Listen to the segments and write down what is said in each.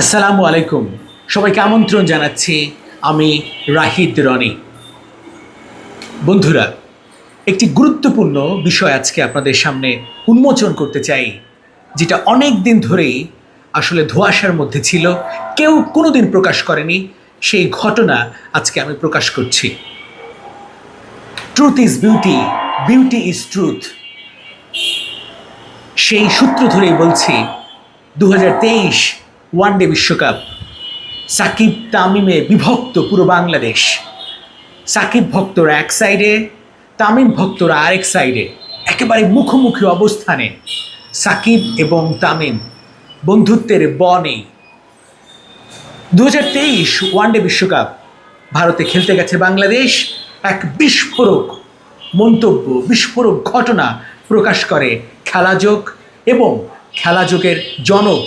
আসসালামু আলাইকুম। সবাইকে আমন্ত্রণ জানাচ্ছি আমি রাহিদ রনি। বন্ধুরা, একটি গুরুত্বপূর্ণ বিষয় আজকে আপনাদের সামনে উন্মোচন করতে চাই, যেটা অনেক দিন ধরেই আসলে ধোঁয়াশার মধ্যে ছিল, কেউ কোনোদিন প্রকাশ করেনি, সেই ঘটনা আজকে আমি প্রকাশ করছি। Truth is beauty beauty is truth সেই সূত্র ধরেই বলছি দু হাজার তেইশ ওয়ানডে বিশ্বকাপ। সাকিব তামিমে বিভক্ত পুরো বাংলাদেশ। সাকিব ভক্তরা এক সাইডে তামিম ভক্তরা আরেক সাইডে একেবারে মুখোমুখি অবস্থানে সাকিব এবং তামিম বন্ধুত্বের বনে। দু হাজার তেইশ ওয়ানডে বিশ্বকাপ, ভারতে খেলতে গেছে বাংলাদেশ। এক বিস্ফোরক মন্তব্য, বিস্ফোরক ঘটনা প্রকাশ করে খেলাযোগ এবং খেলাযোগের জনক।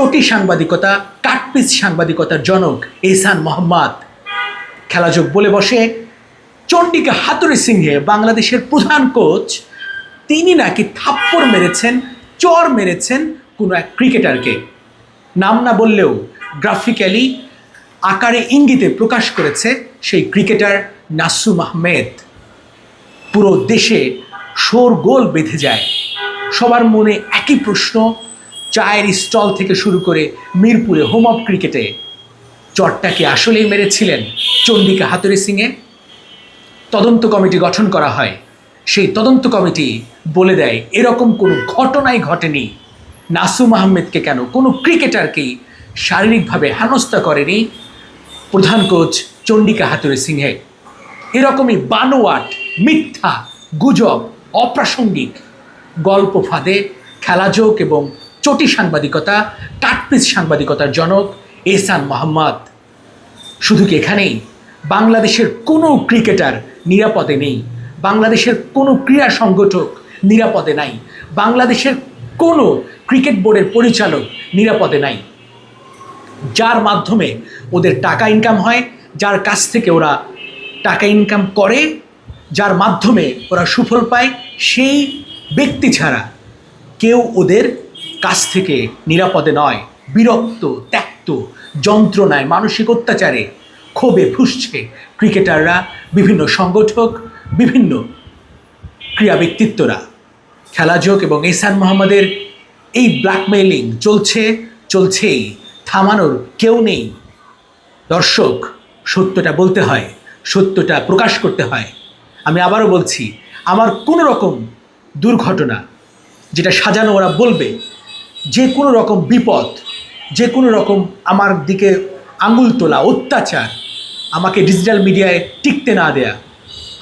চটি সাংবাদিকতা কাটপিস সাংবাদিকতার জনক এহসান মোহাম্মদ। খেলাযোগ বলে বসে, চণ্ডিকা হাতুরে সিংহে বাংলাদেশের প্রধান কোচ, তিনি নাকি থাপ্পড় মেরেছেন, চর মেরেছেন কোনো এক ক্রিকেটারকে। নাম না বললেও গ্রাফিক্যালি আকারে ইঙ্গিতে প্রকাশ করেছে সেই ক্রিকেটার নাসুম আহমেদ। পুরো দেশে শোরগোল বেঁধে যায়। সবার মনে একই প্রশ্ন চায়ের স্টল থেকে শুরু করে মিরপুরে হোম অফ ক্রিকেটে চটটাকে আসলেই মেরেছিলেন চণ্ডিকা হাতুরে সিংয়ে? তদন্ত কমিটি গঠন করা হয়। সেই তদন্ত কমিটি বলে দেয়, এরকম কোনো ঘটনাই ঘটেনি। নাসুম আহমেদকে কেন? কোনো ক্রিকেটারকেই শারীরিকভাবে হেনস্থা করেনি প্রধান কোচ চণ্ডিকা হাতুরে সিংহে। এরকমই বানোয়াট, মিথ্যা, গুজব, অপ্রাসঙ্গিক গল্প ফাঁদে খেলাযোগ এবং চটি সাংবাদিকতা কাটপিস সাংবাদিকতার জনক এহসান মোহাম্মদ। শুধু কি এখানেই? বাংলাদেশের কোনো ক্রিকেটার নিরাপদে নেই। বাংলাদেশের কোনো ক্রীড়া সংগঠক নিরাপদে নাই। বাংলাদেশের কোনো ক্রিকেট বোর্ডের পরিচালক নিরাপদে নাই। যার মাধ্যমে ওদের টাকা ইনকাম হয়, যার কাছ থেকে ওরা টাকা ইনকাম করে, যার মাধ্যমে ওরা সুফল পায়, সেই ব্যক্তি ছাড়া কেউ ওদের কাছ থেকে নিরাপদে নয়। বিরক্ত, ত্যক্ত, যন্ত্রণায়, মানসিক অত্যাচারে ক্ষোভে ফুসছে ক্রিকেটাররা, বিভিন্ন সংগঠক, বিভিন্ন ক্রীড়া ব্যক্তিত্বরা খেলাযোগ এবং এসান মোহাম্মদের এই ব্ল্যাকমেইলিং চলছে, চলছেই, থামানোর কেউ নেই। দর্শক, সত্যটা বলতে হয়, সত্যটা প্রকাশ করতে হয়। আমি আবারও বলছি, আমার কোনো রকম দুর্ঘটনা, যেটা সাজানো ওরা বলবে যে কোনো রকম বিপদ, যে কোনো রকম আমার দিকে আঙুল তোলা, অত্যাচার আমাকে ডিজিটাল মিডিয়ায় টিকতে না দেয়া,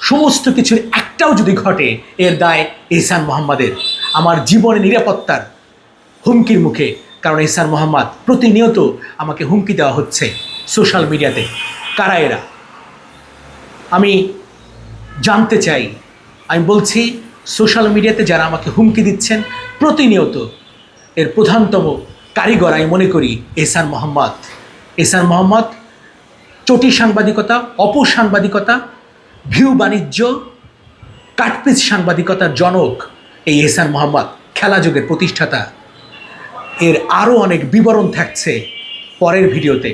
সমস্ত কিছুর একটাও যদি ঘটে, এর দায় এহসান মোহাম্মদের। আমার জীবনের নিরাপত্তার হুমকির মুখে, কারণ এহসান মোহাম্মদ প্রতিনিয়ত আমাকে হুমকি দেওয়া হচ্ছে সোশ্যাল মিডিয়াতে কারা এরা? আমি জানতে চাই, আমি বলছি সোশ্যাল মিডিয়াতে যারা আমাকে হুমকি দিচ্ছেন, প্রতিনিয়ত এর প্রধানতম কারিগর আমি মনে করি এসআর মোহাম্মদ। এসআর মোহাম্মদ চটি সাংবাদিকতা, অপসাংবাদিকতা, ভিউ বাণিজ্য কাটপিস সাংবাদিকতার জনক এই এসআর মোহাম্মদ খেলাযোগের প্রতিষ্ঠাতা। এর আরও অনেক বিবরণ থাকছে পরের ভিডিওতে।